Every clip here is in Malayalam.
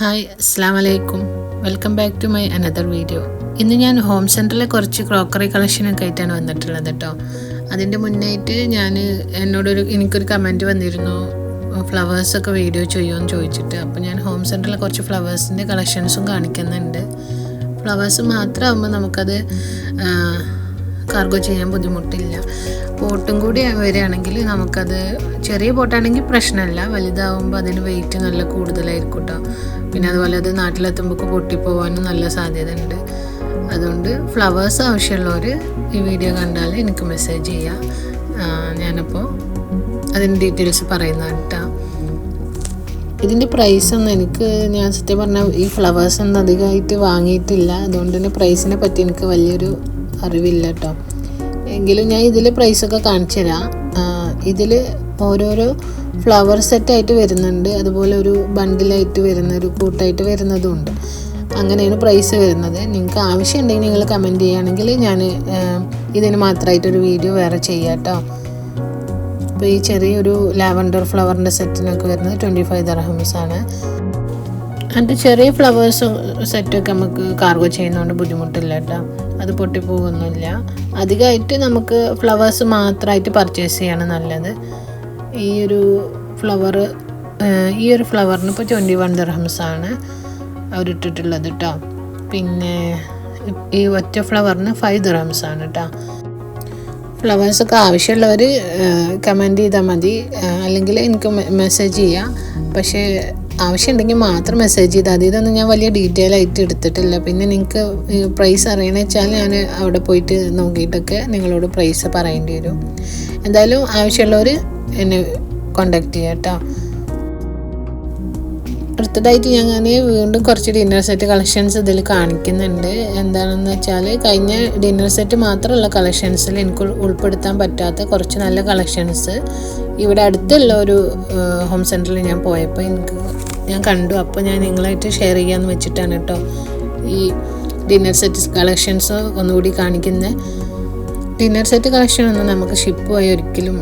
ഹായ് അസ്സാം വലൈക്കും welcome back to my another video. ഇന്ന് ഞാൻ ഹോം സെന്ററിലെ കുറച്ച് ക്രോക്കറി കളക്ഷനൊക്കെ ആയിട്ടാണ് വന്നിട്ടുള്ളത് കേട്ടോ അതിന്റെ മുന്നായിട്ട് ഞാൻ എന്നോടൊരു എനിക്കൊരു കമന്റ് വന്നിരുന്നു ഫ്ലവേഴ്സൊക്കെ വീഡിയോ ചെയ്യുമെന്ന് ചോദിച്ചിട്ട്. അപ്പോൾ ഞാൻ ഹോം സെന്ററിലെ കുറച്ച് ഫ്ലവേഴ്സിന്റെ കളക്ഷൻസും കാണിക്കുന്നുണ്ട്. ഫ്ലവേഴ്സ് മാത്രമാകുമ്പോൾ നമുക്കത് കാർഗോ ചെയ്യാൻ ബുദ്ധിമുട്ടില്ല. ബോട്ടും കൂടി വരികയാണെങ്കിൽ നമുക്കത് ചെറിയ ബോട്ടാണെങ്കിൽ പ്രശ്നമല്ല. വലുതാവുമ്പോൾ അതിന് വെയിറ്റ് നല്ല കൂടുതലായിരിക്കും കേട്ടോ പിന്നെ അതുപോലെ അത് നാട്ടിലെത്തുമ്പോൾ പൊട്ടിപ്പോവാനും നല്ല സാധ്യത ഉണ്ട് അതുകൊണ്ട് ഫ്ലവേഴ്സ് ആവശ്യമുള്ളവർ ഈ വീഡിയോ കണ്ടാൽ എനിക്ക് മെസ്സേജ് ചെയ്യാം. ഞാനപ്പോൾ അതിന്റെ ഡീറ്റെയിൽസ് പറയുന്നതാണ് കേട്ടോ ഇതിന്റെ പ്രൈസ് ഒന്നും എനിക്ക് ഞാൻ സത്യം പറഞ്ഞാൽ ഈ ഫ്ലവേഴ്സ് ഒന്നും അധികമായിട്ട് വാങ്ങിയിട്ടില്ല. അതുകൊണ്ട് തന്നെ പ്രൈസിനെ പറ്റി എനിക്ക് വലിയൊരു അറിവില്ല കേട്ടോ എങ്കിലും ഞാൻ ഇതിൽ പ്രൈസൊക്കെ കാണിച്ചു തരാം. ഇതിൽ ഓരോരോ ഫ്ലവർ സെറ്റായിട്ട് വരുന്നുണ്ട്. അതുപോലെ ഒരു ബണ്ടിലായിട്ട് വരുന്ന ഒരു കൂട്ടായിട്ട് വരുന്നതും ഉണ്ട് അങ്ങനെയാണ് പ്രൈസ് വരുന്നത്. നിങ്ങൾക്ക് ആവശ്യമുണ്ടെങ്കിൽ നിങ്ങൾ കമന്റ് ചെയ്യുകയാണെങ്കിൽ ഞാൻ ഇതിന് മാത്രമായിട്ടൊരു വീഡിയോ വേറെ ചെയ്യാം കേട്ടോ അപ്പോൾ ഈ ചെറിയൊരു ലാവൻഡർ ഫ്ലവറിന്റെ സെറ്റിനൊക്കെ വരുന്നത് ട്വന്റി ഫൈവ് ദർഹംസ് ആണ്. അതിന്റെ ചെറിയ ഫ്ലവേഴ്സ് സെറ്റൊക്കെ നമുക്ക് കാർഗോ ചെയ്യുന്നതുകൊണ്ട് ബുദ്ധിമുട്ടില്ല കേട്ടോ അത് പൊട്ടിപ്പോകൊന്നുമില്ല അധികമായിട്ട് നമുക്ക് ഫ്ലവേഴ്സ് മാത്രമായിട്ട് പർച്ചേസ് ചെയ്യാണ് നല്ലത്. ഈ ഒരു ഫ്ലവർ ഈ ഒരു ഫ്ലവറിന് ഇപ്പോൾ ട്വന്റി വൺ ദർഹംസ് ആണ് അവരിട്ടിട്ടുള്ളത് കേട്ടോ പിന്നെ ഈ ഒറ്റ ഫ്ലവറിന് ഫൈവ് ദർഹംസ് ആണ് കേട്ടോ ഫ്ലവേഴ്സൊക്കെ ആവശ്യമുള്ളവർ കമന്റ് ചെയ്താൽ മതി. അല്ലെങ്കിൽ എനിക്ക് മെസ്സേജ് ചെയ്യാം. പക്ഷേ ആവശ്യമുണ്ടെങ്കിൽ മാത്രം മെസ്സേജ് ചെയ്താൽ മതി. ഇതൊന്നും ഞാൻ വലിയ ഡീറ്റെയിൽ ആയിട്ട് എടുത്തിട്ടില്ല. പിന്നെ നിങ്ങൾക്ക് പ്രൈസ് അറിയണമെന്ന് വെച്ചാൽ ഞാൻ അവിടെ പോയിട്ട് നോക്കിയിട്ടൊക്കെ നിങ്ങളോട് പ്രൈസ് പറയേണ്ടി വരും. എന്തായാലും ആവശ്യമുള്ളവർ എന്നെ കോണ്ടാക്ട് ചെയ്യാം കേട്ടോ അടുത്തതായിട്ട് ഞാൻ വീണ്ടും കുറച്ച് ഡിന്നർ സെറ്റ് കളക്ഷൻസ് ഇതിൽ കാണിക്കുന്നുണ്ട്. എന്താണെന്ന് വെച്ചാൽ കഴിഞ്ഞ ഡിന്നർ സെറ്റ് മാത്രമുള്ള കളക്ഷൻസിൽ എനിക്ക് ഉൾപ്പെടുത്താൻ പറ്റാത്ത കുറച്ച് നല്ല കളക്ഷൻസ് ഇവിടെ അടുത്തുള്ള ഒരു ഹോം സെന്ററിൽ ഞാൻ പോയപ്പോൾ എനിക്ക് ഞാൻ കണ്ടു. അപ്പോൾ ഞാൻ നിങ്ങളായിട്ട് ഷെയർ ചെയ്യാമെന്ന് വെച്ചിട്ടാണ് കേട്ടോ ഈ ഡിന്നർ സെറ്റ് കളക്ഷൻസ് ഒന്നുകൂടി കാണിക്കുന്നത് ഡിന്നർ സെറ്റ് കളക്ഷൻ ഒന്നും നമുക്ക് ഷിപ്പ് പോയി ഒരിക്കലും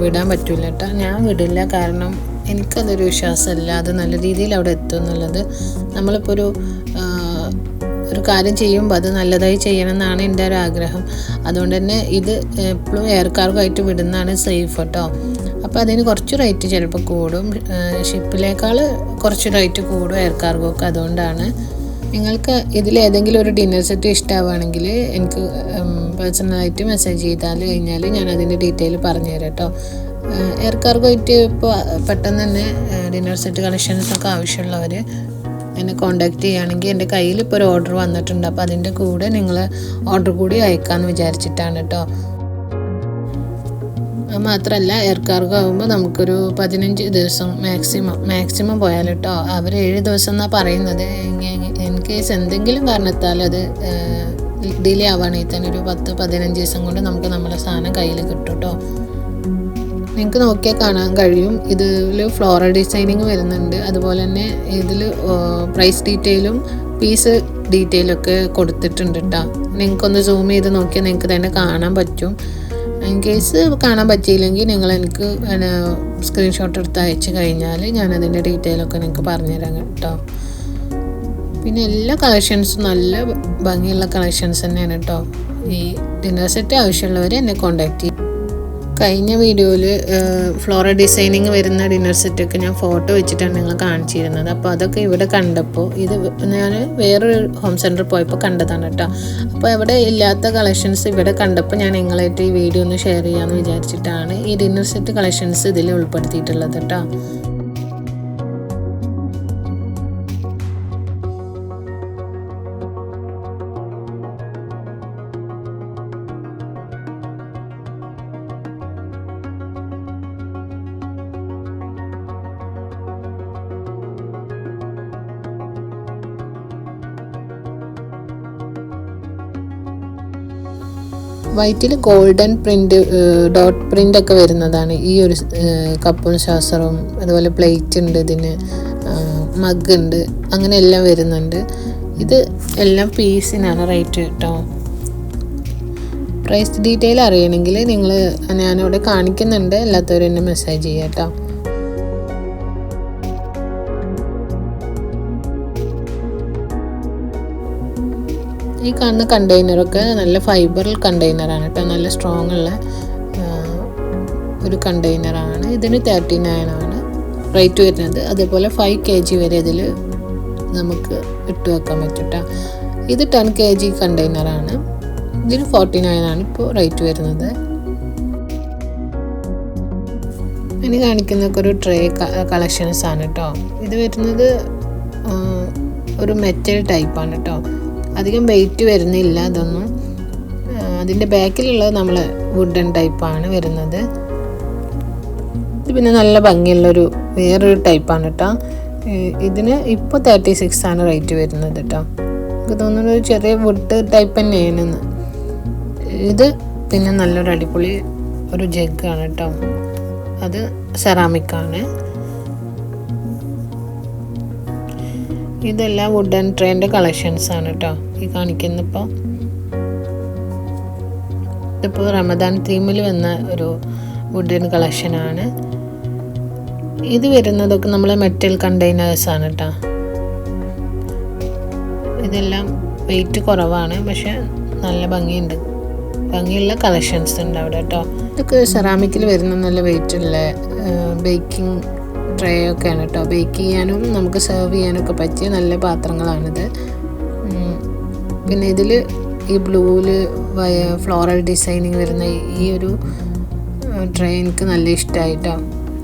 വിടാൻ പറ്റില്ല കേട്ടോ ഞാൻ വിടില്ല കാരണം എനിക്കതൊരു വിശ്വാസമല്ല അത് നല്ല രീതിയിൽ അവിടെ എത്തും എന്നുള്ളത്. നമ്മളിപ്പോൾ ഒരു ഒരു കാര്യം ചെയ്യുമ്പോൾ അത് നല്ലതായി ചെയ്യണം എന്നാണ് എന്റെ ഒരു ആഗ്രഹം. അതുകൊണ്ട് തന്നെ ഇത് എപ്പോഴും എയർ കാർഗോ ആയിട്ട് വിടുന്നതാണ് സേഫ് കേട്ടോ അപ്പോൾ അതിന് കുറച്ച് റേറ്റ് ചിലപ്പോൾ കൂടും. ഷിപ്പിലേക്കാൾ കുറച്ച് റേറ്റ് കൂടും എയർ കാർഗോക്ക് അതുകൊണ്ടാണ്. നിങ്ങൾക്ക് ഇതിൽ ഏതെങ്കിലും ഒരു ഡിന്നർ സെറ്റ് ഇഷ്ടമാവുകയാണെങ്കിൽ എനിക്ക് പേഴ്സണലായിട്ട് മെസ്സേജ് ചെയ്താൽ കഴിഞ്ഞാൽ ഞാൻ അതിന്റെ ഡീറ്റെയിൽ പറഞ്ഞു തരാം കേട്ടോ എയർ കാർഗോ ആയിട്ട് ഇപ്പോൾ പെട്ടെന്ന് തന്നെ ഡിന്നർ സെറ്റ് കളക്ഷൻസ് ഒക്കെ ആവശ്യമുള്ളവർ എന്നെ കോണ്ടാക്ട് ചെയ്യുകയാണെങ്കിൽ എന്റെ കയ്യിൽ ഇപ്പോൾ ഒരു ഓർഡർ വന്നിട്ടുണ്ട്. അപ്പോൾ അതിന്റെ കൂടെ നിങ്ങൾ ഓർഡർ കൂടി അയക്കാമെന്ന് വിചാരിച്ചിട്ടാണ് കേട്ടോ. മാത്രമല്ല എയർ കാർഗോ ആകുമ്പോൾ നമുക്കൊരു പതിനഞ്ച് ദിവസം മാക്സിമം മാക്സിമം പോയാൽ കേട്ടോ. അവർ ഏഴ് ദിവസം എന്നാണ് പറയുന്നത്. ഇൻ കേസ് എന്തെങ്കിലും കാരണത്താൽ അത് ഡിലേ ആവുകയാണെങ്കിൽ തന്നെ ഒരു പത്ത് പതിനഞ്ച് ദിവസം കൊണ്ട് നമുക്ക് നമ്മുടെ സാധനം കയ്യിൽ കിട്ടും കേട്ടോ. നിങ്ങൾക്ക് നോക്കിയാൽ കാണാൻ കഴിയും. ഇതിൽ ഫ്ലോറൽ ഡിസൈനിങ് വരുന്നുണ്ട്. അതുപോലെ തന്നെ ഇതിൽ പ്രൈസ് ഡീറ്റെയിലും പീസ് ഡീറ്റെയിലൊക്കെ കൊടുത്തിട്ടുണ്ട് കേട്ടോ നിങ്ങൾക്കൊന്ന് സൂം ചെയ്ത് നോക്കിയാൽ നിങ്ങൾക്ക് തന്നെ കാണാൻ പറ്റും. ഇൻ കേസ് കാണാൻ പറ്റിയില്ലെങ്കിൽ നിങ്ങൾ എനിക്ക് സ്ക്രീൻഷോട്ട് എടുത്ത് അയച്ചു കഴിഞ്ഞാൽ ഞാനതിന്റെ ഡീറ്റെയിലൊക്കെ നിങ്ങൾക്ക് പറഞ്ഞുതരാം കേട്ടോ പിന്നെ എല്ലാ കളക്ഷൻസും നല്ല ഭംഗിയുള്ള കളക്ഷൻസ് തന്നെയാണ് കേട്ടോ ഈ ഡിന്നർ സെറ്റ് ആവശ്യമുള്ളവർ എന്നെ കോണ്ടാക്ട് ചെയ്യും. കഴിഞ്ഞ വീഡിയോയിൽ ഫ്ലോറ ഡിസൈനിങ് വരുന്ന ഡിന്നർ സെറ്റൊക്കെ ഞാൻ ഫോട്ടോ വെച്ചിട്ടാണ് നിങ്ങൾ കാണിച്ചിരുന്നത്. അപ്പോൾ അതൊക്കെ ഇവിടെ കണ്ടപ്പോൾ ഇത് ഞാൻ വേറൊരു ഹോം സെന്ററിൽ പോയപ്പോൾ കണ്ടതാണ് കേട്ടോ അപ്പോൾ അവിടെ ഇല്ലാത്ത കളക്ഷൻസ് ഇവിടെ കണ്ടപ്പോൾ ഞാൻ നിങ്ങളായിട്ട് ഈ വീഡിയോ ഒന്ന് ഷെയർ ചെയ്യാമെന്ന് വിചാരിച്ചിട്ടാണ് ഈ ഡിന്നർ സെറ്റ് കളക്ഷൻസ് ഇതിൽ ഉൾപ്പെടുത്തിയിട്ടുള്ളത് കേട്ടോ വൈറ്റിൽ ഗോൾഡൻ പ്രിന്റ് ഡോട്ട് പ്രിന്റ് ഒക്കെ വരുന്നതാണ്. ഈ ഒരു കപ്പും ശാസ്ത്രവും അതുപോലെ പ്ലേറ്റ് ഉണ്ട് ഇതിന് മഗ് ഉണ്ട് അങ്ങനെ എല്ലാം വരുന്നുണ്ട്. ഇത് എല്ലാം പീസിനാണ് റേറ്റ് കേട്ടോ. പ്രൈസ് ഡീറ്റെയിൽ അറിയണമെങ്കിൽ നിങ്ങൾ ഞാനിവിടെ കാണിക്കുന്നുണ്ട്. എല്ലാത്തവരും എന്നെ മെസ്സേജ് ചെയ്യാം കേട്ടോ. ഈ കാണുന്ന കണ്ടെയ്നറൊക്കെ നല്ല ഫൈബറിൽ കണ്ടെയ്നറാണ് കേട്ടോ. നല്ല സ്ട്രോങ് ഉള്ള ഒരു കണ്ടെയ്നറാണ്. ഇതിന് തേർട്ടി നയൻ ആണ് റേറ്റ് വരുന്നത്. അതേപോലെ ഫൈവ് കെ ജി വരെ ഇതിൽ നമുക്ക് ഇട്ട് വെക്കാൻ പറ്റും. ഇത് ടെൻ കെ ജി കണ്ടെയ്നറാണ്. ഇതിന് ഫോർട്ടി നയൻ ആണ് ഇപ്പോൾ റേറ്റ് വരുന്നത്. ഇനി കാണിക്കുന്നൊക്കെ ഒരു ട്രേ കളക്ഷൻസ് ആണ് കേട്ടോ ഇത് വരുന്നത് ഒരു മെറ്റൽ ടൈപ്പാണ് കേട്ടോ അധികം വെയിറ്റ് വരുന്നില്ല അതൊന്നും. അതിന്റെ ബാക്കിലുള്ളത് നമ്മൾ വുഡൻ ടൈപ്പാണ് വരുന്നത്. ഇത് പിന്നെ നല്ല ഭംഗിയുള്ളൊരു വേറൊരു ടൈപ്പാണ് കേട്ടോ ഇതിന് ഇപ്പോൾ തേർട്ടി സിക്സ് ആണ് റേറ്റ് വരുന്നത് കേട്ടോ എനിക്ക് തോന്നുന്നു ഒരു ചെറിയ വുഡ് ടൈപ്പ് തന്നെയാണ് ഇത് പിന്നെ നല്ലൊരു അടിപൊളി ഒരു ജഗ്ഗാണ് കേട്ടോ അത് സെറാമിക്കാണ് ഇതെല്ലാം വുഡ് ആൻഡ് ട്രെയിന്റെ കളക്ഷൻസ് ആണ് കേട്ടോ ഈ കാണിക്കുന്നിപ്പോൾ ഇതിപ്പോൾ റമദാൻ തീമിൽ വന്ന ഒരു വുഡൻ കളക്ഷനാണ്. ഇത് വരുന്നതൊക്കെ നമ്മളെ മെറ്റൽ കണ്ടെയ്നേഴ്സ് ആണ് കേട്ടോ ഇതെല്ലാം വെയിറ്റ് കുറവാണ് പക്ഷെ നല്ല ഭംഗിയുണ്ട്. ഭംഗിയുള്ള കളക്ഷൻസ് ഉണ്ട് അവിടെ കേട്ടോ ഇതൊക്കെ സെറാമിക്കിൽ വരുന്ന നല്ല വെയിറ്റ് ഉള്ള ബേക്കിംഗ് ട്രേ ഒക്കെയാണ് കേട്ടോ ബേക്ക് ചെയ്യാനും നമുക്ക് സെർവ് ചെയ്യാനൊക്കെ പറ്റിയ നല്ല പാത്രങ്ങളാണിത്. പിന്നെ ഇതിൽ ഈ ബ്ലൂവിൽ ഫ്ലോറൽ ഡിസൈനിങ് വരുന്ന ഈ ഒരു ട്രേ എനിക്ക് നല്ല ഇഷ്ടമായിട്ടോ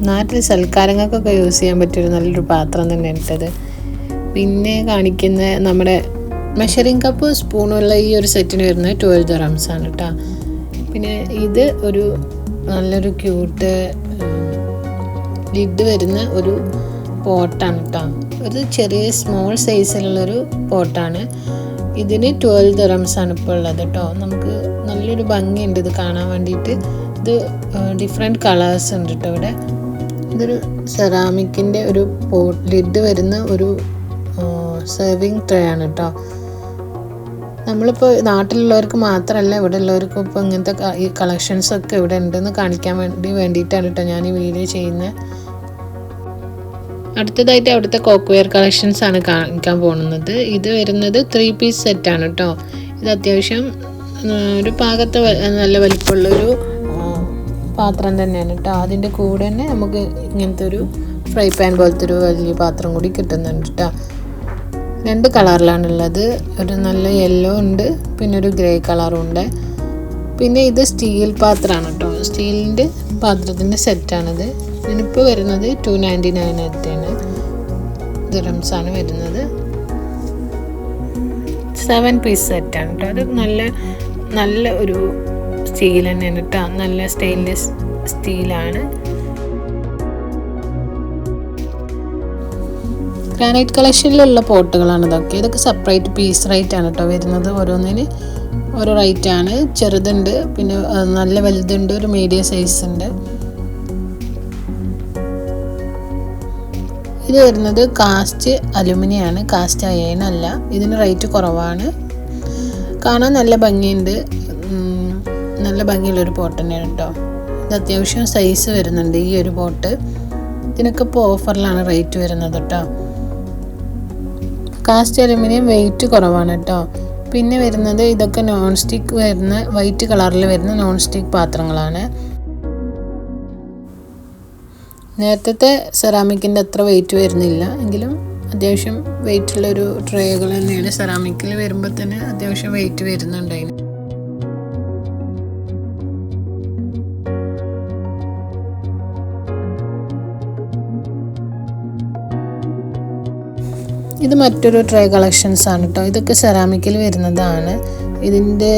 നാട്ടിൽ സൽക്കാരങ്ങൾക്കൊക്കെ യൂസ് ചെയ്യാൻ പറ്റിയൊരു നല്ലൊരു പാത്രം തന്നെ ഇട്ടത്. പിന്നെ കാണിക്കുന്ന നമ്മുടെ മെഷറിങ് കപ്പ് സ്പൂണുള്ള ഈ ഒരു സെറ്റിന് വരുന്നത് ട്വൽവ് ദറംസ് ആണ് കേട്ടോ പിന്നെ ഇത് ഒരു നല്ലൊരു ക്യൂട്ട് ലിഡ് വരുന്ന ഒരു പോട്ടാണ് കേട്ടോ ഒരു ചെറിയ സ്മോൾ സൈസിലുള്ളൊരു പോട്ടാണ് ഇതിന് ട്വൽവ് ദറംസ് ആണ് ഇപ്പോൾ ഉള്ളത് കേട്ടോ. നമുക്ക് നല്ലൊരു ഭംഗിയുണ്ട് ഇത് കാണാൻ വേണ്ടിയിട്ട്. ഇത് ഡിഫറെന്റ് കളേഴ്സ് ഉണ്ട് കേട്ടോ ഇവിടെ. ഇതൊരു സെറാമിക്കിന്റെ ഒരു പോട്ട് ലിഡ് വരുന്ന ഒരു സെർവിങ് ട്രേ ആണ് കേട്ടോ. നമ്മളിപ്പോൾ നാട്ടിലുള്ളവർക്ക് മാത്രമല്ല ഇവിടെ ഉള്ളവർക്കും ഇപ്പോൾ ഇങ്ങനത്തെ ഈ കളക്ഷൻസ് ഒക്കെ ഇവിടെ ഉണ്ടെന്ന് കാണിക്കാൻ വേണ്ടി വേണ്ടിയിട്ടാണ് കേട്ടോ ഞാൻ ഈ വീഡിയോ ചെയ്യുന്നത്. അടുത്തതായിട്ട് അവിടുത്തെ കോക്ക്വെയർ കളക്ഷൻസ് ആണ് കാണിക്കാൻ പോകുന്നത്. ഇത് വരുന്നത് ത്രീ പീസ് സെറ്റാണ് കേട്ടോ ഇത് അത്യാവശ്യം ഒരു പാകത്തെ നല്ല വലിപ്പമുള്ളൊരു പാത്രം തന്നെയാണ് കേട്ടോ അതിന്റെ കൂടെ തന്നെ നമുക്ക് ഇങ്ങനത്തെ ഒരു ഫ്രൈ പാൻ പോലത്തെ ഒരു വലിയ പാത്രം കൂടി കിട്ടുന്നുണ്ട് കേട്ടോ രണ്ട് കളറിലാണുള്ളത് ഒരു നല്ല യെല്ലോ ഉണ്ട് പിന്നെ ഒരു ഗ്രേ കളറും ഉണ്ട്. പിന്നെ ഇത് സ്റ്റീൽ പാത്രമാണ് കേട്ടോ സ്റ്റീലിന്റെ പാത്രത്തിന്റെ സെറ്റാണിത് ഇതിനിപ്പോൾ വരുന്നത് ടു നയന്റി നയൻ ദിറംസാണ് വരുന്നത്. സെവൻ പീസ് സെറ്റാണ് കേട്ടോ അത് നല്ല നല്ല ഒരു സ്റ്റീൽ തന്നെയാണ് കേട്ടോ നല്ല സ്റ്റെയിൻലെസ് സ്റ്റീലാണ് ഗ്രാനൈറ്റ് കളക്ഷനിലുള്ള പോട്ടുകളാണ് ഇതൊക്കെ. ഇതൊക്കെ സെപ്പറേറ്റ് പീസ് റേറ്റ് ആണ് കേട്ടോ വരുന്നത് ഓരോന്നിന്. ഓരോ റേറ്റ് ആണ്. ചെറുതുണ്ട് പിന്നെ നല്ല വലുതുണ്ട് ഒരു മീഡിയം സൈസ് ഉണ്ട്. ഇത് വരുന്നത് കാസ്റ്റ് അലുമിനിയാണ്. കാസ്റ്റ് അയനല്ല ഇതിന് റേറ്റ് കുറവാണ്. കാണാൻ നല്ല ഭംഗിയുണ്ട്. നല്ല ഭംഗിയുള്ളൊരു പോട്ട് തന്നെയാണ് കേട്ടോ ഇത് അത്യാവശ്യം സൈസ് വരുന്നുണ്ട് ഈ ഒരു പോട്ട്. ഇതിനൊക്കെ ഇപ്പോൾ ഓഫറിലാണ് റേറ്റ് വരുന്നത് കേട്ടോ കാസ്റ്റ് അലുമിനിയം വെയിറ്റ് കുറവാണ് കേട്ടോ പിന്നെ വരുന്നത് ഇതൊക്കെ നോൺ സ്റ്റിക്ക് വരുന്ന വൈറ്റ് കളറിൽ വരുന്ന നോൺ സ്റ്റിക്ക് പാത്രങ്ങളാണ്. നേരത്തെ സെറാമിക്കിന്റെ അത്ര വെയിറ്റ് വരുന്നില്ല. എങ്കിലും അത്യാവശ്യം വെയിറ്റുള്ളൊരു ട്രേകൾ തന്നെയാണ്. സെറാമിക്കിൽ വരുമ്പോൾ തന്നെ അത്യാവശ്യം വെയിറ്റ് വരുന്നുണ്ട് ഇത് മറ്റൊരു ട്രേ കളക്ഷൻസ് ആണ് കേട്ടോ ഇതൊക്കെ സെറാമിക്കിൽ വരുന്നതാണ്. ഇതിന്റെ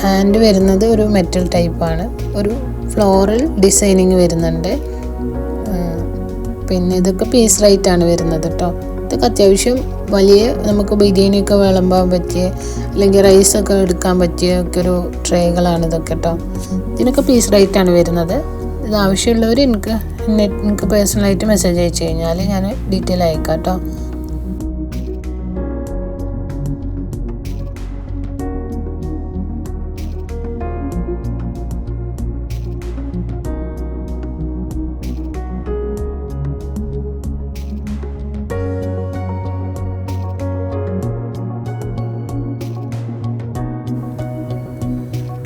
ഹാൻഡ് വരുന്നത് ഒരു മെറ്റൽ ടൈപ്പാണ് ഒരു ഫ്ലോറൽ ഡിസൈനിങ് വരുന്നുണ്ട്. പിന്നെ ഇതൊക്കെ പീസ് റൈറ്റ് ആണ് വരുന്നത് കേട്ടോ ഇതൊക്കെ അത്യാവശ്യം വലിയ നമുക്ക് ബിരിയാണിയൊക്കെ വിളമ്പാൻ പറ്റിയ അല്ലെങ്കിൽ റൈസൊക്കെ എടുക്കാൻ പറ്റിയ ഒക്കെ ഒരു ട്രേകളാണ് ഇതൊക്കെ കേട്ടോ ഇതിനൊക്കെ പീസ് റൈറ്റ് ആണ് വരുന്നത്. ഇത് ആവശ്യമുള്ളവർ എനിക്ക് എനിക്ക് പേഴ്സണലായിട്ട് മെസ്സേജ് അയച്ചു കഴിഞ്ഞാൽ ഞാൻ ഡീറ്റെയിൽ അയക്കാം കേട്ടോ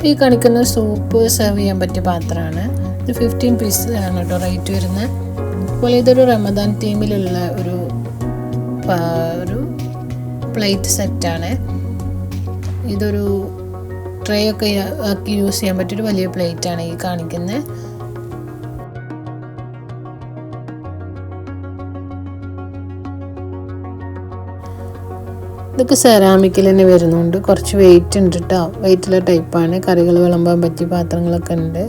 ഈ കാണിക്കുന്ന സൂപ്പ് സെർവ് ചെയ്യാൻ പറ്റിയ പാത്രമാണ്. ഇത് ഫിഫ്റ്റീൻ പീസ് ആണ് കേട്ടോ റേറ്റ് വരുന്നത്. അതുപോലെ ഇതൊരു റമദാൻ തീമിലുള്ള ഒരു ഒരു പ്ലേറ്റ് സെറ്റാണ് ഇതൊരു ട്രേ ഒക്കെ ആക്കി യൂസ് ചെയ്യാൻ പറ്റിയൊരു വലിയ പ്ലേറ്റാണ് ഈ കാണിക്കുന്നത്. ഇതൊക്കെ സെറാമിക്കിൽ തന്നെ വരുന്നുണ്ട്. കുറച്ച് വെയിറ്റ് ഉണ്ട് കേട്ടോ വെയിറ്റുള്ള ടൈപ്പാണ് കറികൾ വിളമ്പാൻ പറ്റിയ പാത്രങ്ങളൊക്കെ ഉണ്ട്.